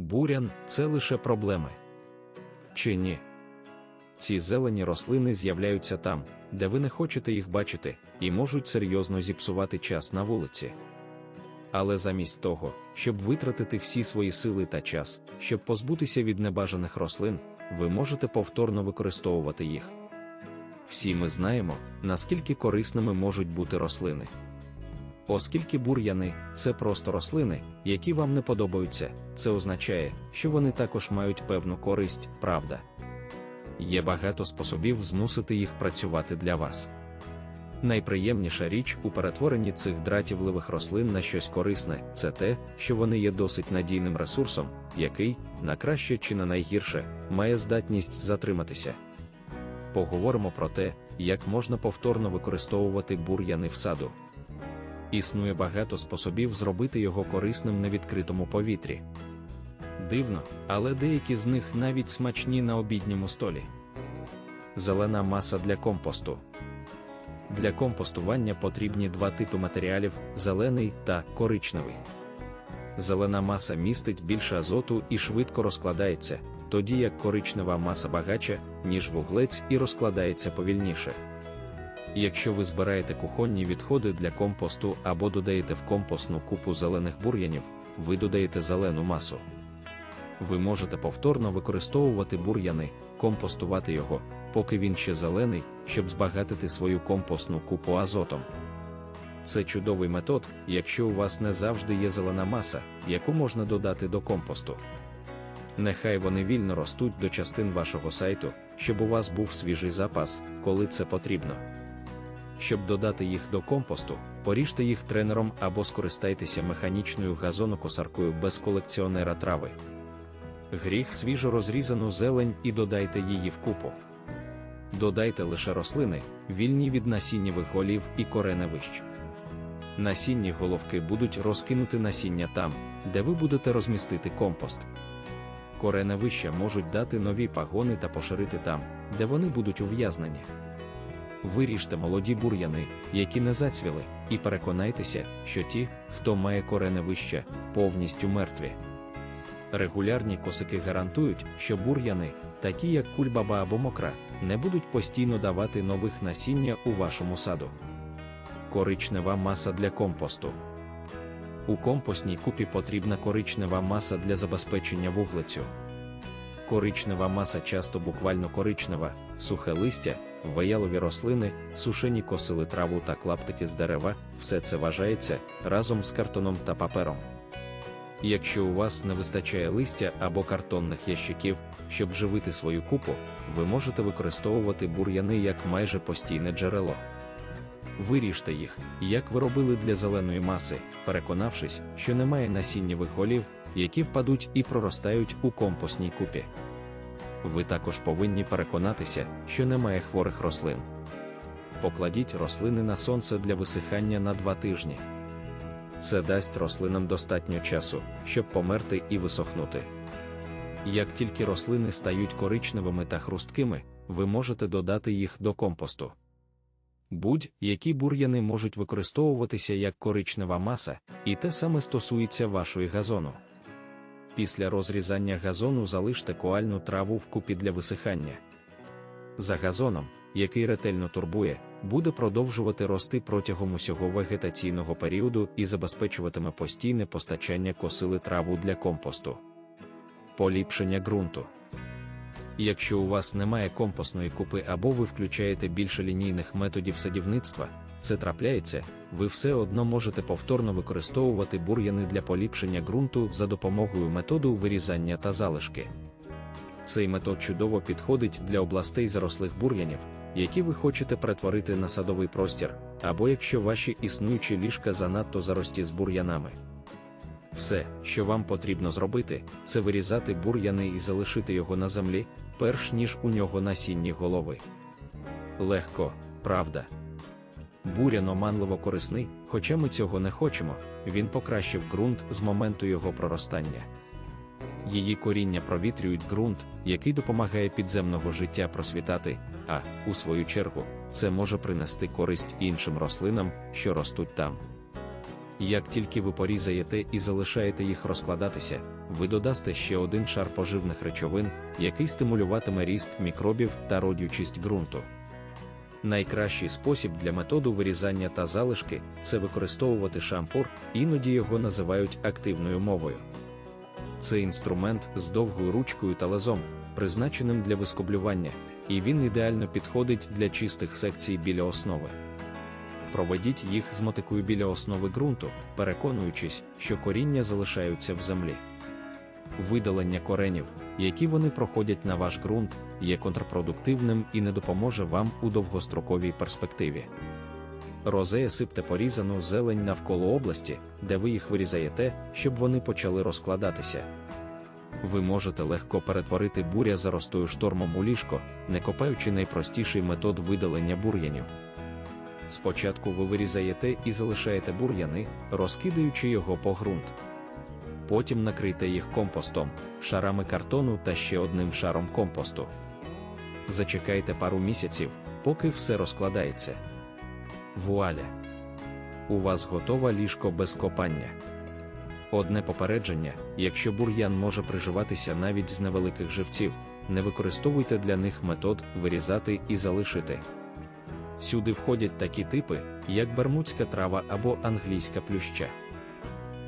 бурян це лише проблеми. Чи ні? Ці зелені рослини з'являються там, де ви не хочете їх бачити, і можуть серйозно зіпсувати час на вулиці. Але замість того, щоб витратити всі свої сили та час, щоб позбутися від небажаних рослин, ви можете повторно використовувати їх. Всі ми знаємо, наскільки корисними можуть бути рослини. Оскільки бур'яни це просто рослини, які вам не подобаються, це означає, що вони також мають певну користь, правда. Є багато способів змусити їх працювати для вас. Найприємніша річ у перетворенні цих дратівливих рослин на щось корисне це те, що вони є досить надійним ресурсом, який, на краще чи на найгірше, має здатність затриматися. Поговоримо про те, як можна повторно використовувати бур'яни в саду. Існує багато способів зробити його корисним на відкритому повітрі. Дивно, але деякі з них навіть смачні на обідньому столі. Зелена маса для компосту. Для компостування потрібні два типи матеріалів зелений та коричневий. Зелена маса містить більше азоту і швидко розкладається, тоді як коричнева маса багача, ніж вуглець і розкладається повільніше. Якщо ви збираєте кухонні відходи для компосту або додаєте в компостну купу зелених бур'янів, ви додаєте зелену масу. Ви можете повторно використовувати бур'яни, компостувати його, поки він ще зелений, щоб збагатити свою компостну купу азотом. Це чудовий метод, якщо у вас не завжди є зелена маса, яку можна додати до компосту. Нехай вони вільно ростуть до частин вашого сайту, щоб у вас був свіжий запас, коли це потрібно. Щоб додати їх до компосту, поріжте їх тренером або скористайтеся механічною газонокосаркою без колекціонера трави. Гріх свіжо розрізану зелень і додайте її в купу. Додайте лише рослини, вільні від насіннєвих голів і кореневищ. Насінні головки будуть розкинути насіння там, де ви будете розмістити компост. Кореневища можуть дати нові пагони та поширити там, де вони будуть ув'язнені. Виріжте молоді бур'яни, які не зацвіли, і переконайтеся, що ті, хто має кореневища, повністю мертві. Регулярні косики гарантують, що бур'яни, такі як кульбаба або мокра, не будуть постійно давати нових насіння у вашому саду. Коричнева маса для компосту. У компостній купі потрібна коричнева маса для забезпечення вуглецю. Коричнева маса часто буквально коричнева, сухе листя, веялові рослини, сушені косили траву та клаптики з дерева, все це вважається разом з картоном та папером. Якщо у вас не вистачає листя або картонних ящиків, щоб живити свою купу, ви можете використовувати бур'яни як майже постійне джерело. Виріжте їх, як ви робили для зеленої маси, переконавшись, що немає насіннєвих голів, які впадуть і проростають у компостній купі. Ви також повинні переконатися, що немає хворих рослин. Покладіть рослини на сонце для висихання на два тижні. Це дасть рослинам достатньо часу, щоб померти і висохнути. Як тільки рослини стають коричневими та хрусткими, ви можете додати їх до компосту. Будь-які бур'яни можуть використовуватися як коричнева маса, і те саме стосується вашої газону. Після розрізання газону залиште коальну траву в купі для висихання. За газоном, який ретельно турбує, буде продовжувати рости протягом усього вегетаційного періоду і забезпечуватиме постійне постачання косили траву для компосту. Поліпшення ґрунту. Якщо у вас немає компостної купи або ви включаєте більше лінійних методів садівництва, це трапляється, ви все одно можете повторно використовувати бур'яни для поліпшення ґрунту за допомогою методу вирізання та залишки. Цей метод чудово підходить для областей зарослих бур'янів, які ви хочете перетворити на садовий простір, або якщо ваші існуючі ліжка занадто зарості з бур'янами. Все, що вам потрібно зробити, це вирізати бур'яни і залишити його на землі, перш ніж у нього насінні голови. Легко, правда. Бурян оманливо корисний, хоча ми цього не хочемо, він покращив ґрунт з моменту його проростання. Її коріння провітрюють ґрунт, який допомагає підземного життя просвітати, а, у свою чергу, це може принести користь іншим рослинам, що ростуть там. Як тільки ви порізаєте і залишаєте їх розкладатися, ви додасте ще один шар поживних речовин, який стимулюватиме ріст мікробів та родючість ґрунту. Найкращий спосіб для методу вирізання та залишки це використовувати шампур, іноді його називають активною мовою. Це інструмент з довгою ручкою та лезом, призначеним для вискоблювання, і він ідеально підходить для чистих секцій біля основи. Проведіть їх з мотикою біля основи ґрунту, переконуючись, що коріння залишаються в землі. Видалення коренів, які вони проходять на ваш ґрунт, є контрпродуктивним і не допоможе вам у довгостроковій перспективі. Розея сипте порізану зелень навколо області, де ви їх вирізаєте, щоб вони почали розкладатися. Ви можете легко перетворити буря заростою штормом у ліжко, не копаючи найпростіший метод видалення бур'янів. Спочатку ви вирізаєте і залишаєте бур'яни, розкидаючи його по ґрунт. Потім накрийте їх компостом, шарами картону та ще одним шаром компосту. Зачекайте пару місяців, поки все розкладається. Вуаля! У вас готове ліжко без копання. Одне попередження: якщо бур'ян може приживатися навіть з невеликих живців, не використовуйте для них метод вирізати і залишити. Сюди входять такі типи, як бермудська трава або англійська плюща.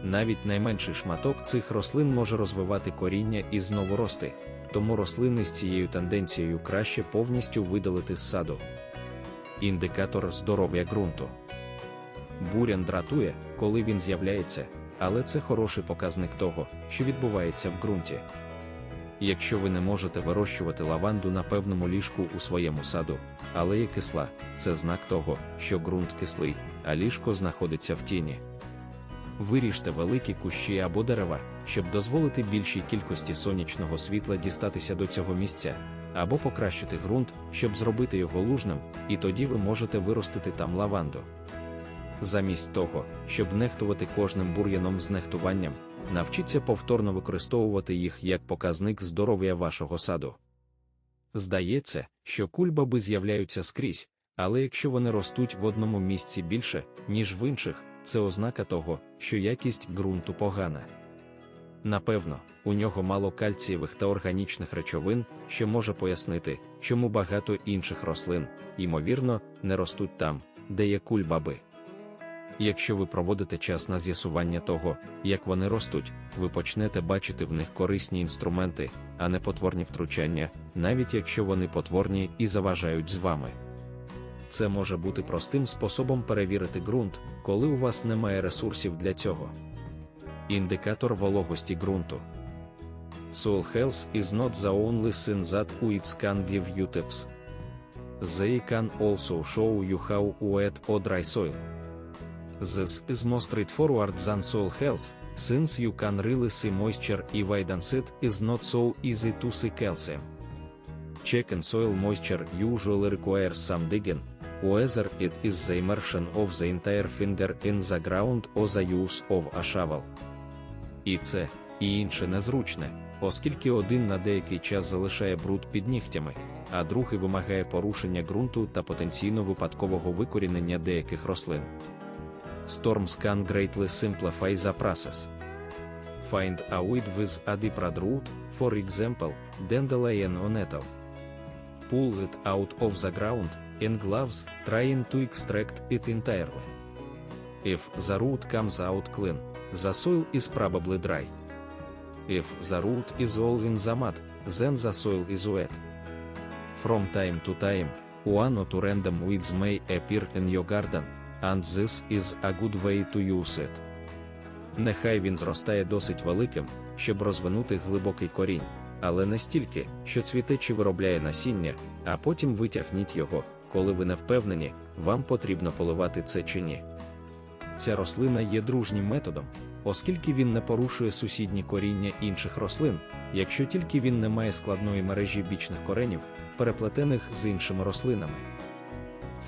Навіть найменший шматок цих рослин може розвивати коріння і знову рости, тому рослини з цією тенденцією краще повністю видалити з саду. Індикатор здоров'я ґрунту. Бурян дратує, коли він з'являється, але це хороший показник того, що відбувається в ґрунті. Якщо ви не можете вирощувати лаванду на певному ліжку у своєму саду, але є кисла, це знак того, що ґрунт кислий, а ліжко знаходиться в тіні. Виріжте великі кущі або дерева, щоб дозволити більшій кількості сонячного світла дістатися до цього місця, або покращити ґрунт, щоб зробити його лужним, і тоді ви можете виростити там лаванду. Замість того, щоб нехтувати кожним бур'яном з нехтуванням, навчіться повторно використовувати їх як показник здоров'я вашого саду. Здається, що кульбаби з'являються скрізь, але якщо вони ростуть в одному місці більше, ніж в інших, це ознака того, що якість ґрунту погана. Напевно, у нього мало кальцієвих та органічних речовин, що може пояснити, чому багато інших рослин, ймовірно, не ростуть там, де є кульбаби. Якщо ви проводите час на з'ясування того, як вони ростуть, ви почнете бачити в них корисні інструменти, а не потворні втручання, навіть якщо вони потворні і заважають з вами. Це може бути простим способом перевірити ґрунт, коли у вас немає ресурсів для цього. Індикатор вологості ґрунту. Soil health is not the only thing that it can give you tips. They can also show you how wet or dry soil. This is more straightforward than soil health, since you can really see moisture evidence it is not so easy to see calcium. Checking soil moisture usually requires some digging, whether it is the immersion of the entire finger in the ground or the use of a shovel. І це, і інше незручне, оскільки один на деякий час залишає бруд під нігтями, а другий вимагає порушення ґрунту та потенційно випадкового викорінення деяких рослин. Storm Scan greatly simplify the process. Find a weed with a deep root, for example, dandelion or nettle. Pull it out of the ground, in gloves, trying to extract it entirely. If the root comes out clean, the soil is probably dry. If the root is all in the mud, then the soil is wet. From time to time, one or two random weeds may appear in your garden, and this is a good way to use it. Нехай він зростає досить великим, щоб розвинути глибокий корінь, але не стільки, що цвіте чи виробляє насіння, а потім витягніть його, коли ви не впевнені, вам потрібно поливати це чи ні. Ця рослина є дружнім методом, оскільки він не порушує сусідні коріння інших рослин, якщо тільки він не має складної мережі бічних коренів, переплетених з іншими рослинами.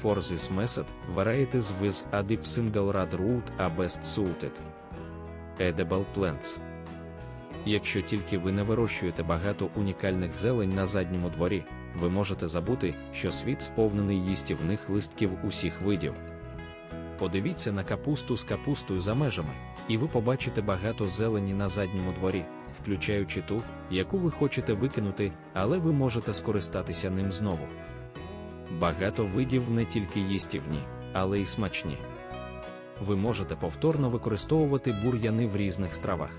For this method, varieties with a deep single rod root are best suited. Edible plants. Якщо тільки ви не вирощуєте багато унікальних зелень на задньому дворі, ви можете забути, що світ сповнений їстівних листків усіх видів. Подивіться на капусту з капустою за межами, і ви побачите багато зелені на задньому дворі, включаючи ту, яку ви хочете викинути, але ви можете скористатися ним знову. Багато видів не тільки їстівні, але й смачні. Ви можете повторно використовувати бур'яни в різних стравах.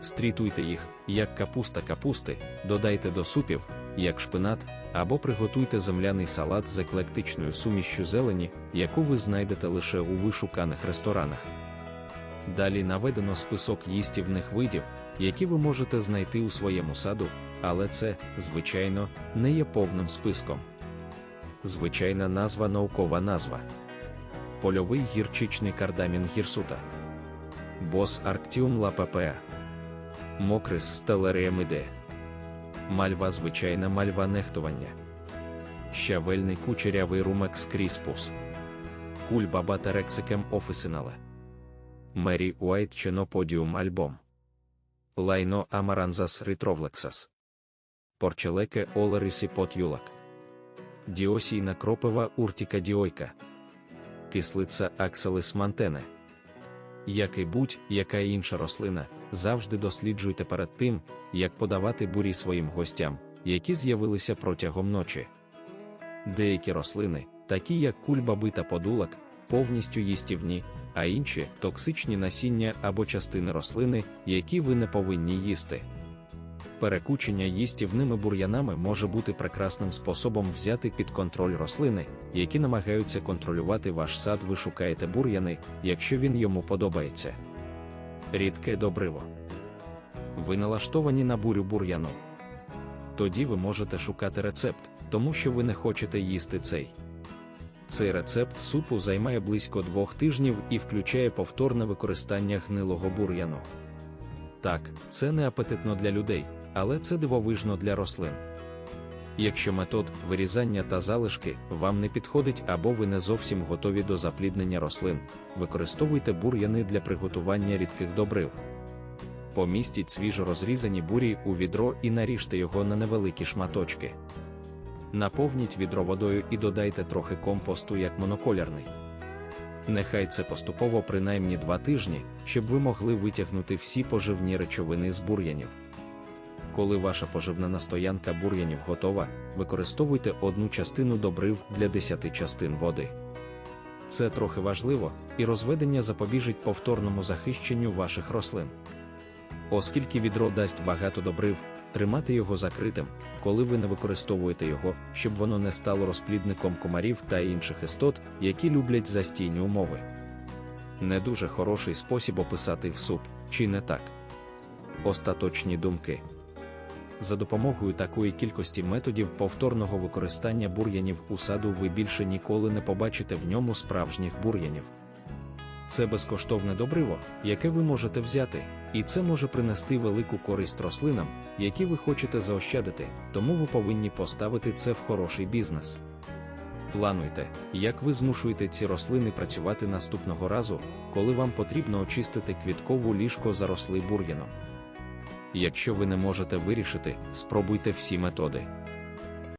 Стрітуйте їх, як капуста капусти, додайте до супів, як шпинат, або приготуйте земляний салат з еклектичною сумішчю зелені, яку ви знайдете лише у вишуканих ресторанах. Далі наведено список їстівних видів, які ви можете знайти у своєму саду, але це, звичайно, не є повним списком. Звичайна назва наукова назва. Польовий гірчичний кардамін гірсута. Бос арктіум лапапеа. Мокрис стелереамиде. Мальва звичайна мальва нехтування. Щавельний кучерявий румекс кріспус. Кульбаба терексикем офісинале. Мері Уайт Ченоподіум альбом. Лайно Амаранзас ретровлексас. Порчелеке Олерисі Потюлак. Діосійна кропива уртіка діойка. Кислиця Акселис мантене. Як і будь-яка інша рослина, завжди досліджуйте перед тим, як подавати бурі своїм гостям, які з'явилися протягом ночі. Деякі рослини, такі як кульбаби та подулак, повністю їстівні, а інші токсичні насіння або частини рослини, які ви не повинні їсти. Перекучення їстівними бур'янами може бути прекрасним способом взяти під контроль рослини, які намагаються контролювати ваш сад. Ви шукаєте бур'яни, якщо він йому подобається. Рідке добриво. Ви налаштовані на бурю бур'яну. Тоді ви можете шукати рецепт, тому що ви не хочете їсти цей. Цей рецепт супу займає близько двох тижнів і включає повторне використання гнилого бур'яну. Так, це не апетитно для людей, але це дивовижно для рослин. Якщо метод вирізання та залишки вам не підходить або ви не зовсім готові до запліднення рослин, використовуйте бур'яни для приготування рідких добрив. Помістіть свіжо розрізані бурі у відро і наріжте його на невеликі шматочки. Наповніть відро водою і додайте трохи компосту як моноколярний. Нехай це поступово принаймні два тижні, щоб ви могли витягнути всі поживні речовини з бур'янів. Коли ваша поживна настоянка бур'янів готова, використовуйте одну частину добрив для 10 частин води. Це трохи важливо, і розведення запобіжить повторному захищенню ваших рослин. Оскільки відро дасть багато добрив, тримати його закритим, коли ви не використовуєте його, щоб воно не стало розплідником комарів та інших істот, які люблять застійні умови. Не дуже хороший спосіб описати в суп, чи не так? Остаточні думки. За допомогою такої кількості методів повторного використання бур'янів у саду ви більше ніколи не побачите в ньому справжніх бур'янів. Це безкоштовне добриво, яке ви можете взяти, і це може принести велику користь рослинам, які ви хочете заощадити, тому ви повинні поставити це в хороший бізнес. Плануйте, як ви змушуєте ці рослини працювати наступного разу, коли вам потрібно очистити квіткову ліжко зарослий бур'яном. Якщо ви не можете вирішити, спробуйте всі методи.